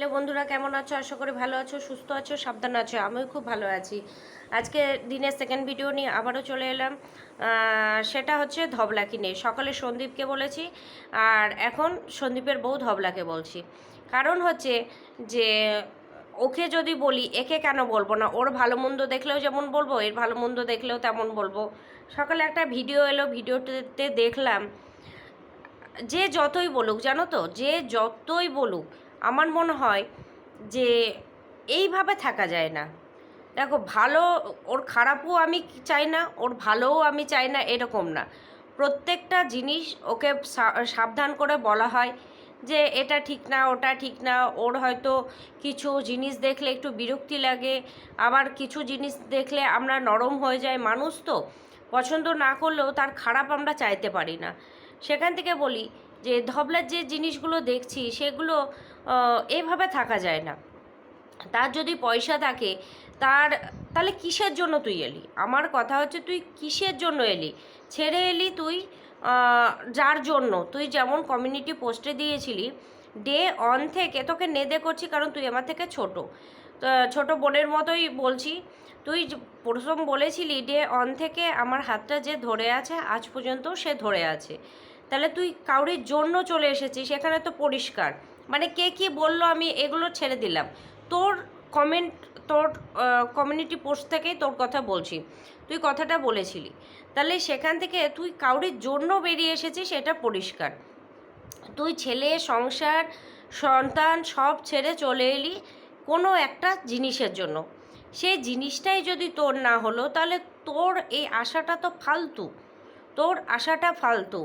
Hello বন্ধুরা, কেমন আছো? আশা করি ভালো আছো, সুস্থ আছো, সাবধান আছো, আমিও খুব ভালো আছি। আজকে দিনের সেকেন্ড ভিডিও নিয়ে আবারও চলে এলাম। সেটা হচ্ছে ধবলাকি নিয়ে। সকালে সন্দীপকে বলেছি, আর এখন সন্দীপের বউ ধবলাকে বলছি। কারণ হচ্ছে যে, ওকে যদি বলি, একে কেন বলব না? ওর ভালো মন্দ দেখলেও যেমন বলব, এর ভালো মন্দ দেখলেও তেমন বলব। সকালে একটা ভিডিও এলো ভিডিওতে দেখলাম, যে যতই বলুক, জানো তো? যে যতই বলুক আমার মনে হয় যে এইভাবে থাকা যায় না। দেখো, ভালো ওর খারাপও আমি চাই না, ওর ভালোও আমি চাই না, এরকম না। প্রত্যেকটা জিনিস ওকে সাবধান করে বলা হয় যে এটা ঠিক না, ওটা ঠিক না, ওর হয়তো কিছু জিনিস দেখলে একটু বিরক্তি লাগে, আবার কিছু জিনিস দেখলে আমরা নরম হয়ে যাই। মানুষ তো পছন্দ না করলেও তার খারাপ আমরা চাইতে পারি না। সেখান থেকে বলি যে ধবলার যে জিনিসগুলো দেখছি, সেগুলো এভাবে থাকা যায় না। তার যদি পয়সা থাকে, তার, তাহলে কিসের জন্য তুই এলি? আমার কথা হচ্ছে তুই কিসের জন্য এলি? ছেড়ে এলি তুই যার জন্য? তুই যেমন কমিউনিটি পোস্টে দিয়েছিলি ডে অন থেকে তোকে নেদে করছি কারণ তুই আমার থেকে ছোট। ছোট বোনের মতোই বলছি। তুই প্রথম বলেছিলি ডে অন থেকে আমার হাতটা যে ধরে আছে, আজ পর্যন্ত সে ধরে আছে। তাহলে তুই কাউরির জন্য চলে এসেছিস সেখানে তো পরিষ্কার। মানে কে কি বলল আমি এগুলো ছেড়ে দিলাম। তোর কমেন্ট তোর কমিউনিটি পোস্ট থেকেই তোর কথা বলছি। তুই কথাটা বলেছিলি। তাহলে সেখান থেকে তুই কাউরির জন্য বেরিয়ে এসেছিস এটা পরিষ্কার। তুই ছেলে, সংসার, সন্তান সব ছেড়ে চলে এলি কোনো একটা জিনিসের জন্য। সেই জিনিসটাই যদি তোর না হলো তাহলে তোর এই আশাটা তো ফালতু। তোর আশাটা ফালতু।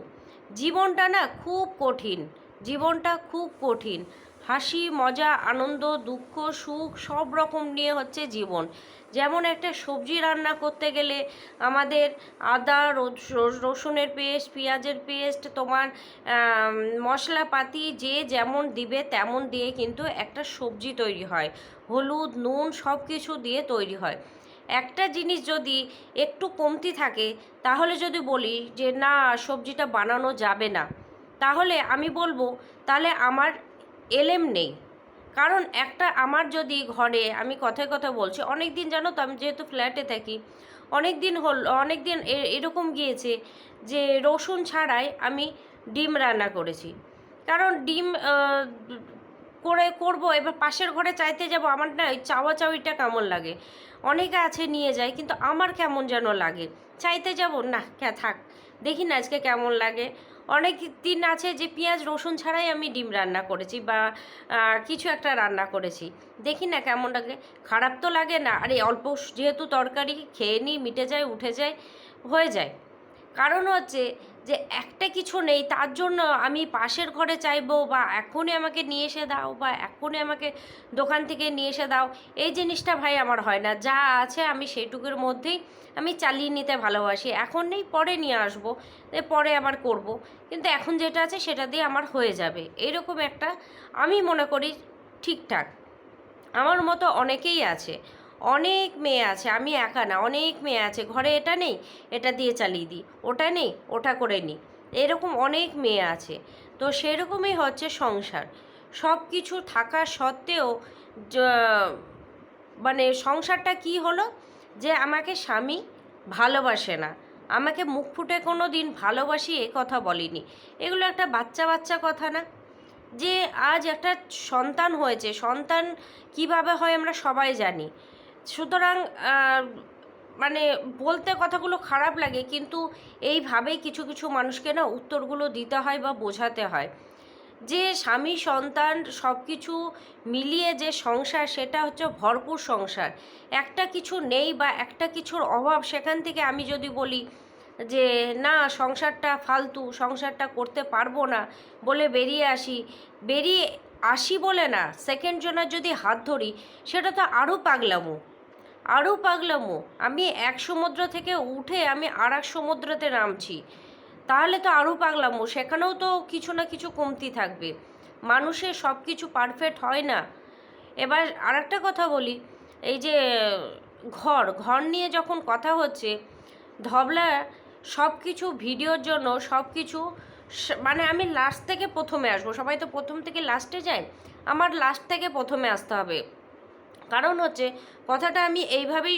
জীবনটা না খুব কঠিন। জীবনটা খুব কঠিন। হাসি, মজা, আনন্দ, দুঃখ, সুখ, সব রকম নিয়ে হচ্ছে জীবন। যেমন একটা সবজি রান্না করতে গেলে আমাদের আদা রস- রস- রসুনের পেস্ট, পেঁয়াজের পেস্ট, তোমার মশলাপাতি যে যেমন দিবে তেমন দিয়ে কিন্তু একটা সবজি তৈরি হয়। হলুদ, নুন সব কিছু দিয়ে তৈরি হয়। একটা জিনিস যদি একটু কমতি থাকে, তাহলে যদি বলি যে না, সবজিটা বানানো যাবে না। তাহলে আমি বলব, তাহলে আমার এলেম নেই। কারণ একটা আমার যদি ঘরে আমি কথায় কথা বলছি অনেক দিন জানো তো আমি যেহেতু ফ্ল্যাটে থাকি অনেক দিন হল অনেক দিন এরকম গিয়েছে যে রসুন ছাড়াই আমি ডিম রান্না করেছি। কারণ ডিম করে করব, এবার পাশের ঘরে চাইতে যাব, আমার না ওই চাওয়া চাওয়িটা কেমন লাগে? অনেকে আছে নিয়ে যায়, কিন্তু আমার কেমন যেন লাগে? চাইতে যাব, না, কে থাক, দেখি না আজকে কেমন লাগে? অনেক দিন আছে যে পেঁয়াজ, রসুন ছাড়াই আমি ডিম রান্না করেছি বা কিছু একটা রান্না করেছি। দেখি না কেমন লাগে। খারাপ তো লাগে না। আরে, অল্প যেহেতু তরকারি খেয়ে নিই, মিটে যায়, উঠে যায়, হয়ে যায়। কারণ হচ্ছে যে একটা কিছু নেই, তার জন্য আমি পাশের ঘরে চাইব বা এখনই আমাকে নিয়ে এসে দাও বা এখনই আমাকে দোকান থেকে নিয়ে এসে দাও, এই জিনিসটা ভাই আমার হয় না। যা আছে আমি সেইটুকুর মধ্যেই আমি চালিয়ে নিতে ভালোবাসি। এখন নেই, পরে নিয়ে আসব পরে আবার করব। কিন্তু এখন যেটা আছে সেটা দিয়ে আমার হয়ে যাবে। এরকম একটা আমি মনে করি ঠিকঠাক। আমার মতো অনেকেই আছে। অনেক মেয়ে আছে, আমি একা না, অনেক মেয়ে আছে, ঘরে এটা নেই, এটা দিয়ে চালিয়ে দিই, ওটা নেই, ওটা করে নিই, এরকম অনেক মেয়ে আছে, তো সেরকমই হচ্ছে সংসার সব কিছু থাকা সত্ত্বেও মানে সংসারটা কি হলো, যে আমাকে স্বামী ভালোবাসে না, আমাকে মুখ ফুটে কোনো দিন ভালোবাসি এ কথা বলেনি, এগুলো একটা বাচ্চা বাচ্চা কথা না, যে আজ একটা সন্তান হয়েছে, সন্তান কীভাবে হয় আমরা সবাই জানি সুতরাং মানে বলতে কথাগুলো খারাপ লাগে, কিন্তু এইভাবেই কিছু কিছু মানুষকে না উত্তরগুলো দিতে হয় বা বোঝাতে হয়। যে স্বামী, সন্তান সব কিছু মিলিয়ে যে সংসার, সেটা হচ্ছে ভরপুর সংসার। একটা কিছু নেই বা একটা কিছুর অভাব, সেখান থেকে আমি যদি বলি যে, না, সংসারটা ফালতু, সংসারটা করতে পারব না, বলে বেরিয়ে আসি। বেরিয়ে আসি বলে না, সেকেন্ড জনের যদি হাত ধরি, সেটা তো আরও পাগলামো। আরও পাগলামো। আমি এক সমুদ্র থেকে উঠে আমি আর এক সমুদ্রতে নামছি। তাহলে তো আরও পাগলামো, সেখানেও তো কিছু না কিছু কমতি থাকবে। মানুষের সব কিছু পারফেক্ট হয় না। এবার আরেকটা কথা বলি, এই যে ঘর ঘর নিয়ে যখন কথা হচ্ছে, ধবলা সব কিছু ভিডিওর জন্য সব কিছু মানে আমি লাস্ট থেকে প্রথমে আসব। সবাই তো প্রথম থেকে লাস্টে যায়? আমার লাস্ট থেকে প্রথমে আসতে হবে। কারণ হচ্ছে কথাটা আমি এইভাবেই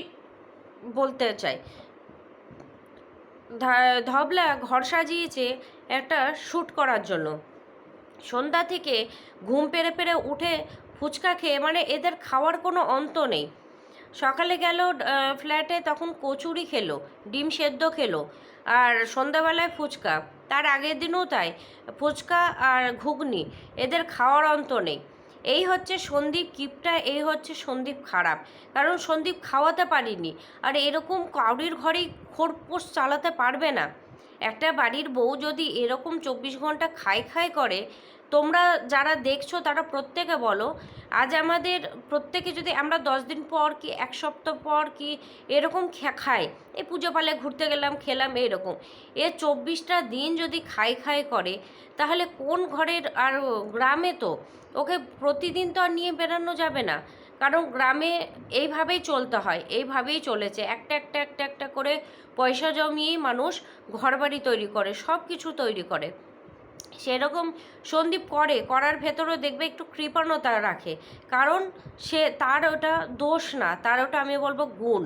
বলতে চাই। ধবলা ঘর সাজিয়েছে একটা শ্যুট করার জন্য। সন্ধ্যা থেকে ঘুম পেরে পেরে উঠে ফুচকা খেয়ে মানে এদের খাওয়ার কোনো অন্ত নেই। সকালে গেল ফ্ল্যাটে তখন কচুরি খেলো, ডিম সেদ্ধ খেলো আর সন্ধ্যাবেলায় ফুচকা। তার আগের দিনও তাই। ফুচকা আর ঘুগনি, এদের খাওয়ার অন্ত নেই। এই হচ্ছে সন্দীপ কিপটা, এই হচ্ছে সন্দীপ খারাপ। কারণ সন্দীপ খাওয়াতে পারিনি। আর এরকম কাউরির ঘরেই খোরপোশ চালাতে পারবে না। একটা বাড়ির বউ যদি এরকম চব্বিশ ঘণ্টা খাই খাই করে তোমরা যারা দেখছ তারা প্রত্যেকে বলো, আজ আমাদের প্রত্যেকে যদি আমরা দশ দিন পর কি এক সপ্তাহ পর কি এরকম খাই, এই পুজো পালে ঘুরতে গেলাম, খেলাম এরকম এ চব্বিশটা দিন যদি খাই খাই করে, তাহলে কোন ঘরের আর গ্রামে তো ওকে প্রতিদিন তো আর নিয়ে বেরানো যাবে না, কারণ গ্রামে এইভাবেই চলতে হয়, এইভাবেই চলেছে, একটা একটা একটা একটা করে পয়সা জমিয়েই মানুষ ঘরবাড়ি তৈরি করে সব কিছু তৈরি করে। সেরকম সন্দীপ করে, করার ভেতরেও দেখবে একটু কৃপণতা রাখে। কারণ সে, তার ওটা দোষ না, তার ওটা আমি বলব গুণ।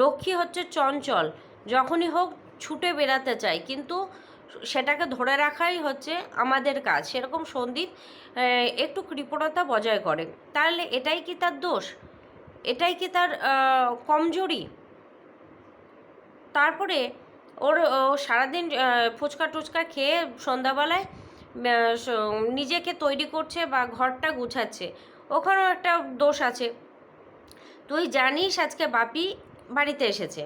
লক্ষ্মী হচ্ছে চঞ্চল, যখনই হোক ছুটে বেরাতে চায়, কিন্তু সেটাকে ধরে রাখাই হচ্ছে আমাদের কাজ। সেরকম সন্দীপ একটু কৃপণতা বজায় করে। তাহলে এটাই কি তার দোষ? এটাই কি তার কমজোরি? তারপরে ওর, ও সারাদিন ফুচকা টুচকা খেয়ে সন্ধ্যাবেলায় নিজেকে তৈরি করছে বা ঘরটা গুছাচ্ছে। ওখানেও একটা দোষ আছে। তুই জানিস আজকে বাপি বাড়িতে এসেছে।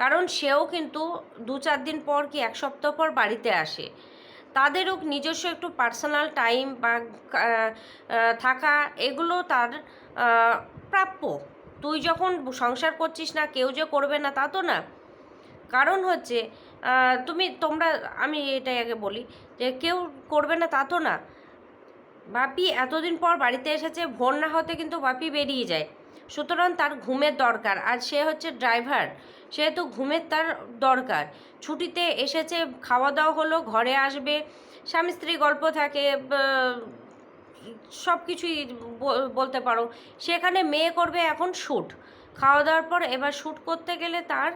কারণ সেও কিন্তু দু চার দিন পর কি এক সপ্তাহ পর বাড়িতে আসে। তাদেরও নিজস্ব একটু পার্সোনাল টাইম বা থাকা এগুলো তার প্রাপ্য। তুই যখন সংসার করছিস না, কেউ যে করবে না তা তো না। কারণ হচ্ছে তুমি, তোমরা, আমি এটাই আগে বলি যে কেউ করবে না তা তো না। বাপি এতদিন পর বাড়িতে এসেছে, ভোর না হতে কিন্তু বাপি বেরিয়ে যায়। সুতরাং তার ঘুমের দরকার, আর সে হচ্ছে ড্রাইভার, সেহেতু ঘুমের তার দরকার। ছুটিতে এসেছে খাওয়া দাওয়া হলো, ঘরে আসবে, স্বামী স্ত্রী গল্প থাকে সব কিছুই বলতে পারো। সেখানে মেয়ে করবে এখন শ্যুট খাওয়া দাওয়ার পর এবার শ্যুট করতে গেলে তার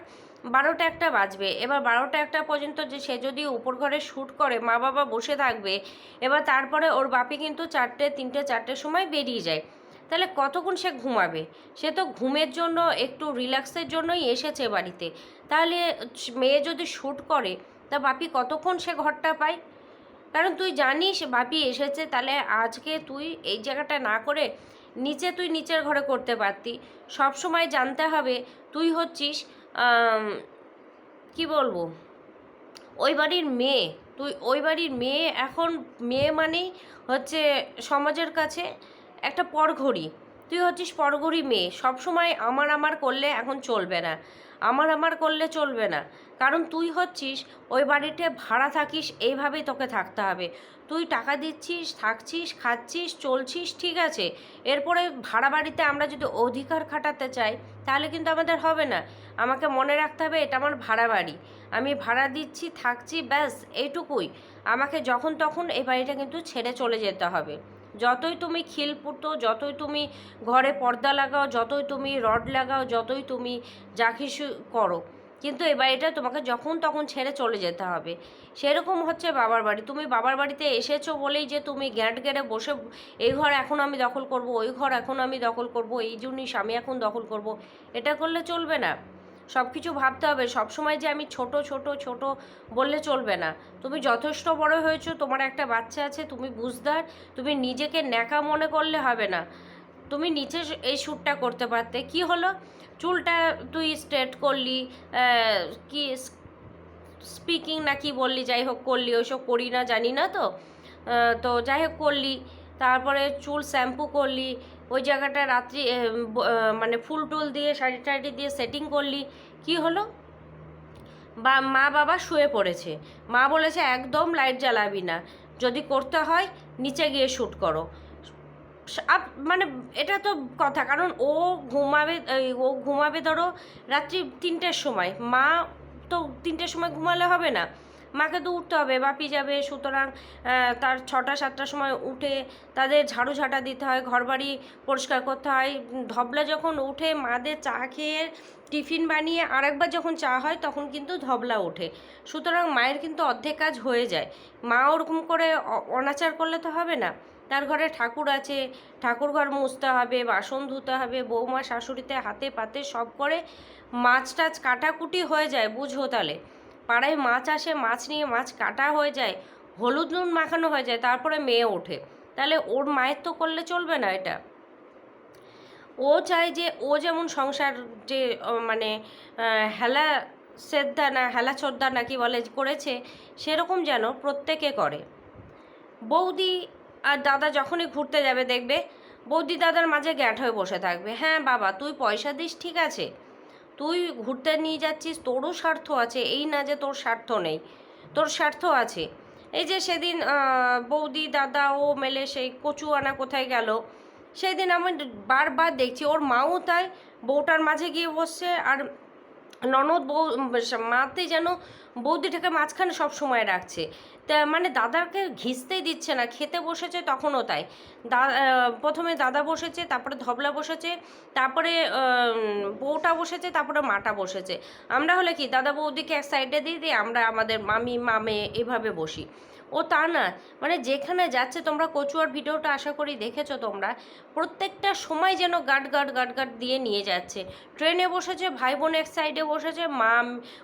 বারোটা একটা বাজবে। এবার বারোটা একটা পর্যন্ত যে সে যদি উপর ঘরে শ্যুট করে, মা বাবা বসে থাকবে, এবার তারপরে ওর বাপি কিন্তু চারটে, তিনটে চারটের সময় বেরিয়ে যায়। তাহলে কতক্ষণ সে ঘুমাবে? সে তো ঘুমের জন্য, একটু রিল্যাক্সের জন্যই এসেছে বাড়িতে। তাহলে মেয়ে যদি শ্যুট করে, তা বাপি কতক্ষণ সে ঘরটা পায়? কারণ তুই জানিস বাপি এসেছে, তাহলে আজকে তুই এই জায়গাটা না করে নিচে তুই নিচের ঘরে করতে পারতি। সব সময় জানতে হবে, তুই হচ্ছিস কি বলব? ওই বাড়ির মেয়ে, তুই ওই বাড়ির মেয়ে, এখন মেয়ে মানেই হচ্ছে সমাজের কাছে একটা পরঘড়ি। তুই হচ্ছিস পরঘড়ি মেয়ে। সব সময় আমার আমার করলে এখন চলবে না। আমার আমার করলে চলবে না। কারণ তুই হচ্ছিস ওই বাড়িতে ভাড়া থাকিস, এইভাবেই তোকে থাকতে হবে। তুই টাকা দিচ্ছিস, থাকছিস, খাচ্ছিস, চলছিস, ঠিক আছে। এরপরে ভাড়া বাড়িতে আমরা যদি অধিকার খাটাতে চাই, তাহলে কিন্তু আমাদের হবে না। আমাকে মনে রাখতে হবে এটা আমার ভাড়া বাড়ি। আমি ভাড়া দিচ্ছি, থাকছি, ব্যাস, এইটুকুই। আমাকে যখন তখন এই বাড়িটা কিন্তু ছেড়ে চলে যেতে হবে। যতই তুমি খিল পুঁতো, যতই তুমি ঘরে পর্দা লাগাও, যতই তুমি রড লাগাও, যতই তুমি যা কিছু করো, কিন্তু এই বাড়িটা তোমাকে যখন তখন ছেড়ে চলে যেতে হবে। সেরকম হচ্ছে বাবার বাড়ি। তুমি বাবার বাড়িতে এসেছ বলেই যে তুমি গ্যাঁট গেড়ে বসে, এই ঘর এখন আমি দখল করব, ওই ঘর এখন আমি দখল করব, এই জিনিস আমি এখন দখল করব। এটা করলে চলবে না। সব কিছু ভাবতে হবে। সব সময় যে আমি ছোট ছোট ছোট বললে চলবে না। তুমি যথেষ্ট বড় হয়েছো, তোমার একটা বাচ্চা আছে, তুমি বুঝদার, তুমি নিজেকে ন্যাকা মনে করলে হবে না। তুমি নিচে এই শ্যুটটা করতে পারতে। কি হলো? চুলটা তুই স্ট্রেট করলি কি স্পিকিং না কি বললি, যাই হোক করলি, ওইসব করি না, জানি না তো। তো যাই হোক করলি, তারপরে চুল শ্যাম্পু করলি ওই জায়গাটা রাত্রি মানে ফুল টুল দিয়ে, শাড়ি টাড়ি দিয়ে সেটিং করলি, কি হলো? বা, মা বাবা শুয়ে পড়েছে। মা বলেছে, একদম লাইট জ্বালাবি না। যদি করতে হয়, নিচে গিয়ে শ্যুট করো। মানে এটা তো কথা, কারণ ও ঘুমাবে ও ঘুমাবে ধরো রাত্রি তিনটের সময়। মা তো তিনটের সময় ঘুমালে হবে না। মাকে তো উঠতে হবে, বাপি যাবে, সুতরাং তার ছটা, সাতটার সময় উঠে তাদের ঝাড়ু ঝাঁটা দিতে হয়, ঘরবাড়ি পরিষ্কার করতে হয়। ধবলা যখন উঠে মাদের চা খেয়ে টিফিন বানিয়ে আরেকবার যখন চা হয়, তখন কিন্তু ধবলা ওঠে। সুতরাং মায়ের কিন্তু অর্ধেক কাজ হয়ে যায়। মা ওরকম করে অনাচার করলে তো হবে না। তার ঘরে ঠাকুর আছে, ঠাকুর ঘর মুছতে হবে, বাসন ধুতে হবে, বৌমা, শাশুড়িতে হাতে পাতে সব করে মাছ টাছ কাটাকুটি হয়ে যায়, বুঝো তাহলে। পাড়ায় মাছ আসে, মাছ নিয়ে মাছ কাটা হয়ে যায়, হলুদ নুন মাখানো হয়ে যায়, তারপরে মেয়ে ওঠে। তাহলে ওর মায়ের তো করলে চলবে না এটা। ও চায় যে ও যেমন সংসার যে মানে হেলা সেদ্ধা না, হেলা চোদ্দা নাকি বলে করেছে, সেরকম যেন প্রত্যেকে করে। বৌদি আর দাদা যখনই ঘুরতে যাবে দেখবে, বৌদি দাদার মাঝে গ্যাট হয়ে বসে থাকবে। হ্যাঁ বাবা, তুই পয়সা দিস, ঠিক আছে। তুই ঘুরতে নিয়ে যাচ্ছিস, তোরও স্বার্থ আছে। এই না যে তোর স্বার্থ নেই, তোর স্বার্থ আছে। এই যে সেদিন বৌদি, দাদা, ও মেলে সেই কচু আনা কোথায় গেল সেই দিন আমি বারবার দেখছি, ওর মাও তাই বউটার মাঝে গিয়ে বসছে, আর ননদ বউ মাতে যেন বৌদিটাকে মাঝখানে সব সময় রাখছে। তা মানে দাদাকে ঘিসতেই দিচ্ছে না, খেতে বসেছে তখনও তাই। দা প্রথমে দাদা বসেছে, তারপরে ধবলা বসেছে, তারপরে বউটা বসেছে, তারপরে মাটা বসেছে। আমরা হলে কি, দাদা বৌদিকে এক সাইডে দিয়ে দিই, আমরা আমাদের মামি, মামে এভাবে বসি। ও তা না। মানে যেখানে যাচ্ছে তোমরা কচুয়ার ভিডিওটা আশা করি দেখেছ তোমরা, প্রত্যেকটা সময় যেন গাট গাট গাট গাট দিয়ে নিয়ে যাচ্ছে। ট্রেনে বসেছে ভাই বোন এক সাইডে বসেছে মা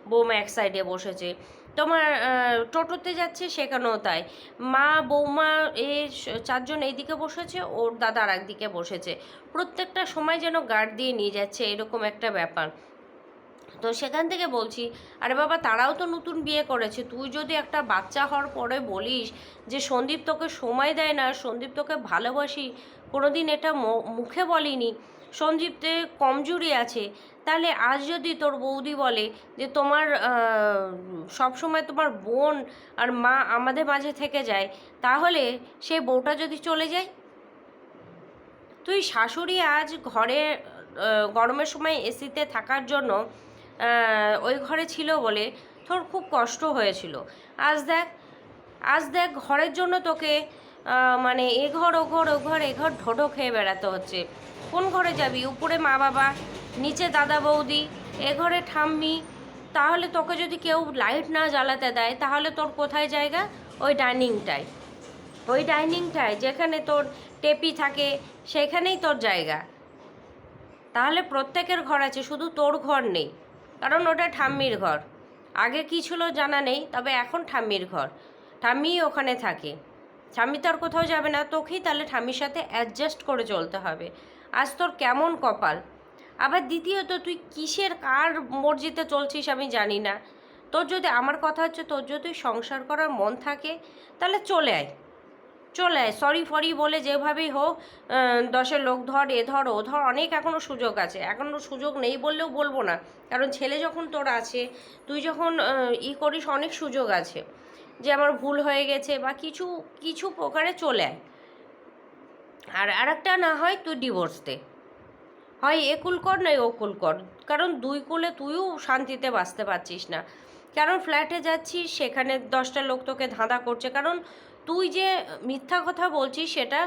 বৌমা এক সাইডে বসেছে। তোমার টোটোতে যাচ্ছে সেখানেও তাই। মা, বৌমা, এ, চারজন এইদিকে বসেছে, ওর দাদা আর একদিকে বসেছে। প্রত্যেকটা সময় যেন গার্ড দিয়ে নিয়ে যাচ্ছে, এরকম একটা ব্যাপার। তো সেখান থেকে বলছি, আরে বাবা, তারাও তো নতুন বিয়ে করেছে। তুই যদি একটা বাচ্চা হওয়ার পরে বলিস যে, সন্দীপ তোকে সময় দেয় না, সন্দীপ তোকে ভালোবাসি। কোনোদিন এটা মুখে বলিনি। সঞ্জীবতে কমজোরি আছে। তাহলে আজ যদি তোর বৌদি বলে যে, তোমার সব সময় তোমার বোন আর মা আমাদের মাঝে থেকে যায়, তাহলে সে বউটা যদি চলে যায়? তুই শাশুড়ি আজ ঘরে গরমের সময় এসিতে থাকার জন্য ওই ঘরে ছিল বলে তোর খুব কষ্ট হয়েছিল। আজ দেখ আজ দেখ ঘরের জন্য তোকে মানে এ ঘর, ও ঘর ও ঘর, এ ঘর ঢোঢো খেয়ে বেড়াতে হচ্ছে। কোন ঘরে যাবি? উপরে মা বাবা, নিচে দাদা বৌদি, এ ঘরে ঠাম্মি। তাহলে তোকে যদি কেউ লাইট না জ্বালাতে দেয়, তাহলে তোর কোথায় জায়গা? ওই ডাইনিংটায়। ওই ডাইনিংটায় যেখানে তোর টেপি থাকে, সেখানেই তোর জায়গা। তাহলে প্রত্যেকের ঘর আছে, শুধু তোর ঘর নেই। কারণ ওটা ঠাম্মির ঘর। আগে কি ছিল জানা নেই, তবে এখন ঠাম্মির ঘর। ঠাম্মিই ওখানে থাকে। ঠাম্মি তো আর কোথাও যাবে না, তোকেই তাহলে ঠাম্মির সাথে অ্যাডজাস্ট করে চলতে হবে। আজ তোর কেমন কপাল? আবার দ্বিতীয়ত, তুই কিসের কার মর্জিতে চলছিস আমি জানি না। তোর যদি আমার কথা হচ্ছে, তোর যদি সংসার করার মন থাকে, তাহলে চলে আয়। চলে আয় সরি ফরি বলে যেভাবেই হোক দশের লোক ধর, এ ধর, ও ধর, অনেক এখনও সুযোগ আছে। এখনও সুযোগ নেই বললেও বলব না। কারণ ছেলে যখন তোর আছে, তুই যখন ই করিস, অনেক সুযোগ আছে। যে আমার ভুল হয়ে গেছে বা কিছু কিছু প্রকারে চলে আয়। আর আরেকটা না হয় তুই ডিভোর্স দে। হয় একুল কর, নয় ওকুল কর। কারণ দুই কুলে তুইও শান্তিতে বাঁচতে পারছিস না। কারণ ফ্ল্যাটে যাচ্ছিস? সেখানে দশটা লোক তোকে ধাঁধা করছে। কারণ তুই যে মিথ্যা কথা বলছিস, সেটা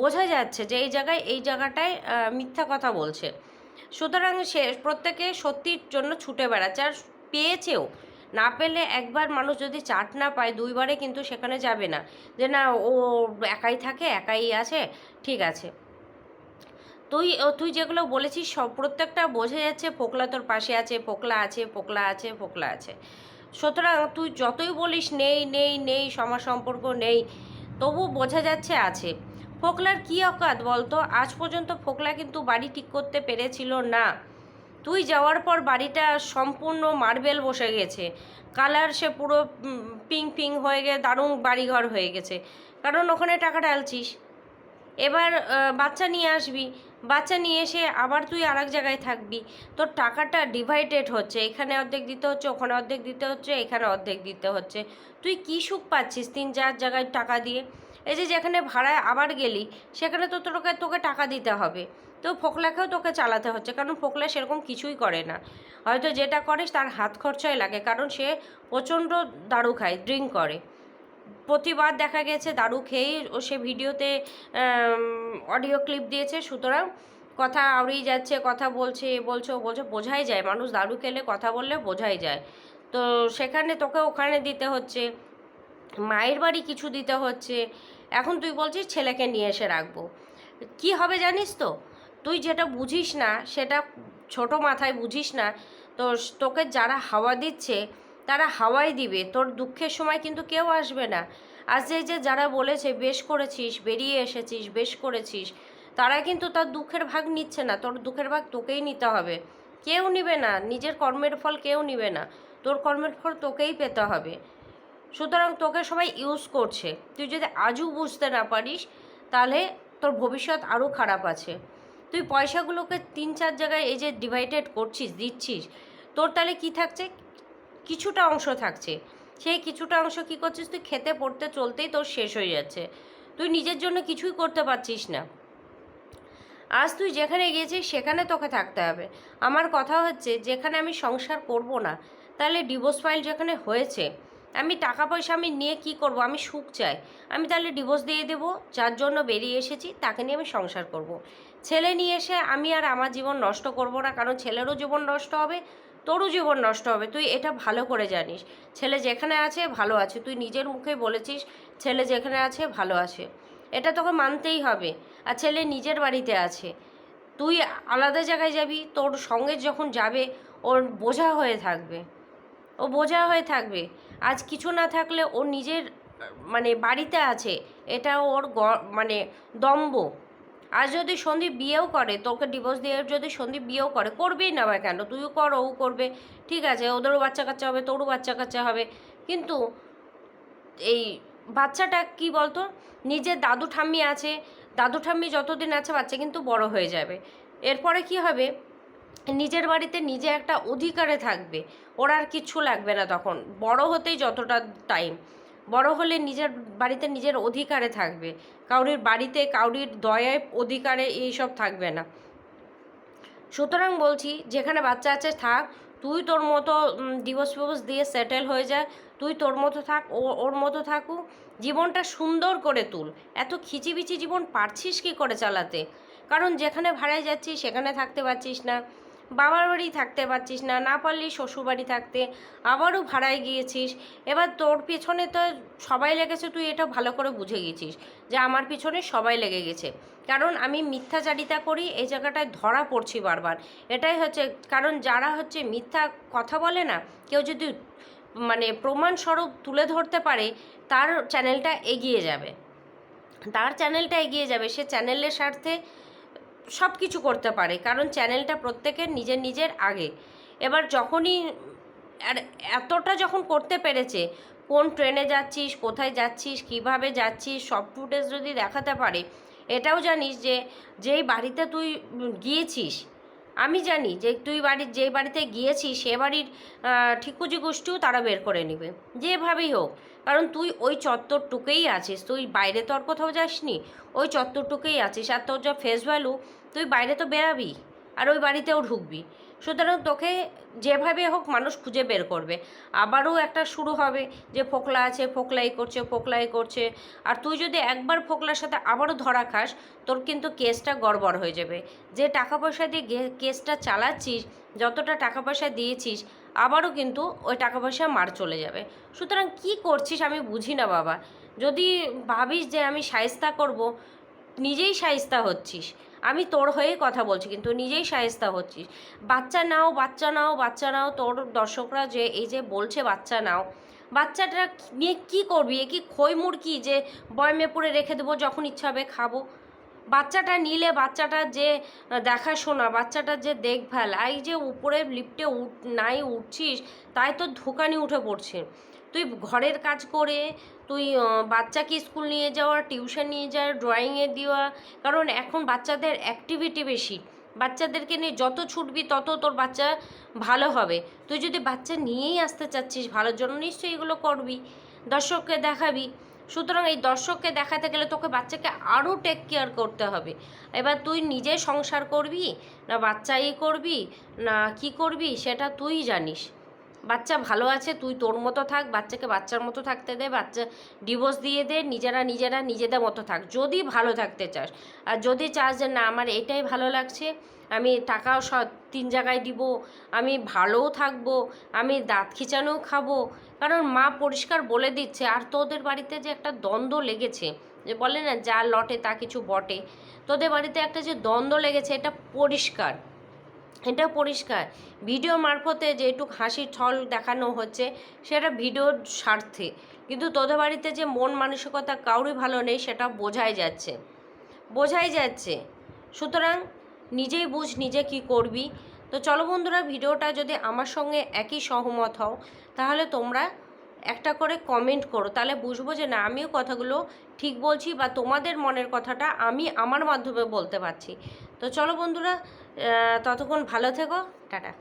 বোঝা যাচ্ছে যে এই জায়গায়, এই জায়গাটায় মিথ্যা কথা বলছে। সুতরাং সে প্রত্যেকে সত্যির জন্য ছুটে বেড়াচ্ছে। আর পেয়েছেও। না পেলে একবার মানুষ যদি চাট না পায়, দুইবারে কিন্তু সেখানে যাবে না। যে না, ও একাই থাকে, একাই আছে, ঠিক আছে। তুই তুই যেগুলো বলেছিস সব প্রত্যেকটা বোঝা যাচ্ছে পোকলা তোর পাশে আছে পোকলা আছে পোকলা আছে পোকলা আছে। সুতরাং তুই যতই বলিস নেই নেই নেই, সমাজ সম্পর্ক নেই, তবু বোঝা যাচ্ছে আছে। ফোকলার কী অকাত বলতো? আজ পর্যন্ত ফোকলা কিন্তু বাড়ি ঠিক করতে পেরেছিল না। তুই যাওয়ার পর বাড়িটা সম্পূর্ণ মার্বেল বসে গেছে। কালার সে পুরো পিং পিং হয়ে গিয়ে দারুণ বাড়িঘর হয়ে গেছে। কারণ ওখানে টাকা ঢালছিস। এবার বাচ্চা নিয়ে আসবি। বাচ্চা নিয়ে এসে আবার তুই আর এক জায়গায় থাকবি। তোর টাকাটা ডিভাইডেড হচ্ছে। এখানে অর্ধেক দিতে হচ্ছে, ওখানে অর্ধেক দিতে হচ্ছে, এখানে অর্ধেক দিতে হচ্ছে। তুই কী সুখ পাচ্ছিস তিন চার জায়গায় টাকা দিয়ে? এই যে যেখানে ভাড়ায় আবার গেলি, সেখানে তো তোকে তোকে টাকা দিতে হবে। তো ফোকলাকেও তোকে চালাতে হচ্ছে, কারণ ফোকলা সেরকম কিছুই করে না। হয়তো যেটা করে তার হাত খরচাই লাগে, কারণ সে প্রচণ্ড দারু খায় ড্রিঙ্ক করে। প্রতিবার দেখা গেছে, দারু খেয়েই ও সে ভিডিওতে অডিও ক্লিপ দিয়েছে। সুতরাং কথা আউড়িয়ে যাচ্ছে, কথা বলছে, এ বলছে, ও বলছে, বোঝাই যায়। মানুষ দারু খেলে কথা বললে বোঝাই যায়। তো সেখানে তোকে ওখানে দিতে হচ্ছে, মায়ের বাড়ি কিছু দিতে হচ্ছে। এখন তুই বলছিস ছেলেকে নিয়ে এসে রাখব। কি হবে জানিস তো? তুই যেটা বুঝিস না, সেটা ছোট মাথায় বুঝিস না। তো তোকে যারা হাওয়া দিচ্ছে তারা হাওয়াই দিবে। তোর দুঃখের সময় কিন্তু কেউ আসবে না। আজ যে যে যারা বলেছে, বেশ করেছিস, বেরিয়ে এসেছিস, বেশ করেছিস, তারা কিন্তু তার দুঃখের ভাগ নিচ্ছে না। তোর দুঃখের ভাগ তোকেই নিতে হবে। কেউ নিবে না। নিজের কর্মের ফল কেউ নিবে না। তোর কর্মের ফল তোকেই পেতে হবে। সুতরাং তোকে সবাই ইউজ করছে। তুই যদি আজও বুঝতে না পারিস, তাহলে তোর ভবিষ্যৎ আরও খারাপ আছে। তুই পয়সাগুলোকে তিন চার জায়গায় এই যে ডিভাইডেড করছিস, দিচ্ছিস, তোর তাহলে কি থাকছে? কিছুটা অংশ থাকছে। সেই কিছুটা অংশ কি করছিস? তুই খেতে, পড়তে, চলতেই তোর শেষ হয়ে যাচ্ছে। তুই নিজের জন্য কিছুই করতে পারছিস না। আজ তুই যেখানে গিয়েছিস, সেখানে তোকে থাকতে হবে। আমার কথা হচ্ছে, যেখানে আমি সংসার করব না, তাহলে ডিভোর্স ফাইল যেখানে হয়েছে, আমি টাকা পয়সা আমি নিয়ে কি করব? আমি সুখ চাই। আমি তাহলে ডিভোর্স দিয়ে দেবো, যার জন্য বেরিয়ে এসেছি, তাকে নিয়ে আমি সংসার করব। ছেলে নিয়ে এসে আমি আর আমার জীবন নষ্ট করব না, কারণ ছেলেরও জীবন নষ্ট হবে তোরও জীবন নষ্ট হবে, তুই এটা ভালো করে জানিস। ছেলে যেখানে আছে, ভালো আছে। তুই নিজের মুখে বলেছিস, ছেলে যেখানে আছে, ভালো আছে। এটা তোকে মানতেই হবে। আর ছেলে নিজের বাড়িতে আছে। তুই আলাদা জায়গায় যাবি, তোর সঙ্গে যখন যাবে, ওর বোঝা হয়ে থাকবে। ও বোঝা হয়ে থাকবে। আজ কিছু না থাকলে ও নিজের মানে বাড়িতে আছে, এটা ওর মানে দম্ব আজ যদি সন্দীপ বিয়েও করে, তোকে ডিভোর্স দিয়ে যদি সন্দীপ বিয়েও করে, করবেই না বা কেন? তুইও কর, ও করবে। ঠিক আছে, ওদেরও বাচ্চা কাচ্চা হবে, তোরও বাচ্চা কাচ্চা হবে। কিন্তু এই বাচ্চাটা কি বলতো? নিজের দাদু ঠাম্মি আছে, দাদু ঠাম্মি যতদিন আছে বাচ্চা কিন্তু বড় হয়ে যাবে। এরপরে কি হবে? নিজের বাড়িতে নিজে একটা অধিকারে থাকবে। ওর আর কিচ্ছু লাগবে না তখন। বড় হতেই যতটা টাইম বড় হলে নিজের বাড়িতে নিজের অধিকারে থাকবে। কাউরির বাড়িতে কাউরির দয়ায় অধিকারে এইসব থাকবে না। সুতরাং বলছি, যেখানে বাচ্চা আছে থাক, তুই তোর মতো ডিভোর্স ফিভোর্স দিয়ে সেটেল হয়ে যায় তুই তোর মতো থাক, ও, ওর মতো থাকুক, জীবনটা সুন্দর করে তুল। এত খিচিবিচি জীবন পারছিস কি করে চালাতে? কারণ যেখানে ভাড়ায় যাচ্ছিস, সেখানে থাকতে পারছিস না। বাবার বাড়ি থাকতে পারছিস না না পারলি শ্বশুর বাড়ি থাকতে, আবারও ভাড়ায় গিয়েছিস। এবার তোর পেছনে তো সবাই লেগেছে, তুই এটা ভালো করে বুঝে গেছিস যে আমার পিছনে সবাই লেগে গেছে। কারণ আমি মিথ্যাচারিতা করি, এই জায়গাটায় ধরা পড়ছি বারবার। এটাই হচ্ছে, কারণ যারা হচ্ছে মিথ্যা কথা বলে না, কেউ যদি মানে প্রমাণস্বরূপ তুলে ধরতে পারে, তার চ্যানেলটা এগিয়ে যাবে। তার চ্যানেলটা এগিয়ে যাবে, সে চ্যানেলের স্বার্থে সব কিছু করতে পারে, কারণ চ্যানেলটা প্রত্যেকের নিজের নিজের আগে। এবার যখনই, আর এতটা যখন করতে পেরেছে, কোন ট্রেনে যাচ্ছিস, কোথায় যাচ্ছিস, কীভাবে যাচ্ছিস, সব ফুটেজ যদি দেখাতে পারে, এটাও জানিস যে, যেই বাড়িতে তুই গিয়েছিস আমি জানি যে তুই বাড়ির যে বাড়িতে গিয়েছিস সে বাড়ির ঠিকুজি গোষ্ঠীও তারা বের করে নেবে। যেভাবেই হোক, কারণ তুই ওই চত্বরটুকুই আছিস। তুই বাইরে তো আর কোথাও যাসনি, ওই চত্বরটুকুই আছিস। আর তোর যা ফেস ভ্যালু তুই বাইরে তো বেরাবি আর ওই বাড়িতেও ঢুকবি। সুতরাং তোকে যেভাবে হোক মানুষ খুঁজে বের করবে। আবারও একটা শুরু হবে যে ফোকলা আছে, ফোকলাই করছে ফোকলাই করছে। আর তুই যদি একবার ফোকলার সাথে আবারও ধরা খাস, তোর কিন্তু কেসটা গড়বড় হয়ে যাবে। যে টাকা পয়সা দিয়ে কেসটা চালাচ্ছিস, যতটা টাকা পয়সা দিয়েছিস, আবারও কিন্তু ওই টাকা পয়সা মার চলে যাবে। সুতরাং কি করছিস আমি বুঝি না বাবা। যদি ভাবিস যে আমি সায়স্তা করব, নিজেই সায়স্তা হচ্ছিস। আমি তোর হয়েই কথা বলছি, কিন্তু নিজেই সায়স্তা হচ্ছিস। বাচ্চা নাও বাচ্চা নাও বাচ্চা নাও, তোর দর্শকরা যে, এই যে বলছে বাচ্চা নাও, বাচ্চাটা নিয়ে কি করবি? এ কি খই মুরগি যে বয়মে পুরে রেখে দেবো যখন ইচ্ছা হবে খাব? বাচ্চাটা নিলে বাচ্চাটার যে দেখাশোনা, বাচ্চাটার যে দেখভাল এই যে উপরে লিফটে উঠ, নাই উঠছিস, তাই তো ধোকানি উঠে পড়ছে। তুই ঘরের কাজ করে তুই বাচ্চাকে স্কুল নিয়ে যাওয়া, টিউশন নিয়ে যাওয়া ড্রয়িংয়ে দেওয়া, কারণ এখন বাচ্চাদের অ্যাক্টিভিটি বেশি। বাচ্চাদেরকে নিয়ে যত ছুটবি, তত তোর বাচ্চা ভালো হবে। তুই যদি বাচ্চা নিয়েই আসতে চাচ্ছিস ভালোর জন্য, নিশ্চয়ই এগুলো করবি, দর্শককে দেখাবি। সুতরাং এই দর্শককে দেখাতে গেলে তোকে বাচ্চাকে আরও টেক কেয়ার করতে হবে। এবার তুই নিজে সংসার করবি, না বাচ্চাই করবি, না কি করবি, সেটা তুই জানিস। বাচ্চা ভালো আছে, তুই তোর মতো থাক, বাচ্চাকে বাচ্চার মতো থাকতে দে, বাচ্চা ডিভোর্স দিয়ে দে, নিজেরা নিজেরা নিজেদের মতো থাক, যদি ভালো থাকতে চাস। আর যদি চাস যে না, আমার এটাই ভালো লাগছে, আমি টাকাও স তিন জায়গায় দিব, আমি ভালোও থাকব, আমি দাঁত খিচানোও খাব, কারণ মা পরিষ্কার বলে দিচ্ছে, আর তোদের বাড়িতে যে একটা দ্বন্দ্ব লেগেছে, যে বলে না, যা লটে তা কিছু বটে, তোদের বাড়িতে একটা যে দ্বন্দ্ব লেগেছে, এটা পরিষ্কার। এটা পরিষ্কার। ভিডিও মারফতে যে একটু হাসি ছল দেখানো হচ্ছে, সেটা ভিডিওর স্বার্থে। কিন্তু তোদের বাড়িতে যে মন মানসিকতা কাউরই ভালো নেই, সেটা বোঝাই যাচ্ছে। বোঝাই যাচ্ছে। সুতরাং নিজেই বুঝ নিজে কি করবি। তো চলো বন্ধুরা, ভিডিওটা যদি আমার সঙ্গে একই সহমত হও, তাহলে তোমরা একটা করে কমেন্ট করো। তাহলে বুঝব যে না, আমিও কথাগুলো ঠিক বলছি বা তোমাদের মনের কথাটা আমি আমার মাধ্যমে বলতে পারছি। তো চলো বন্ধুরা ততক্ষণ ভালো থেকো টাটা।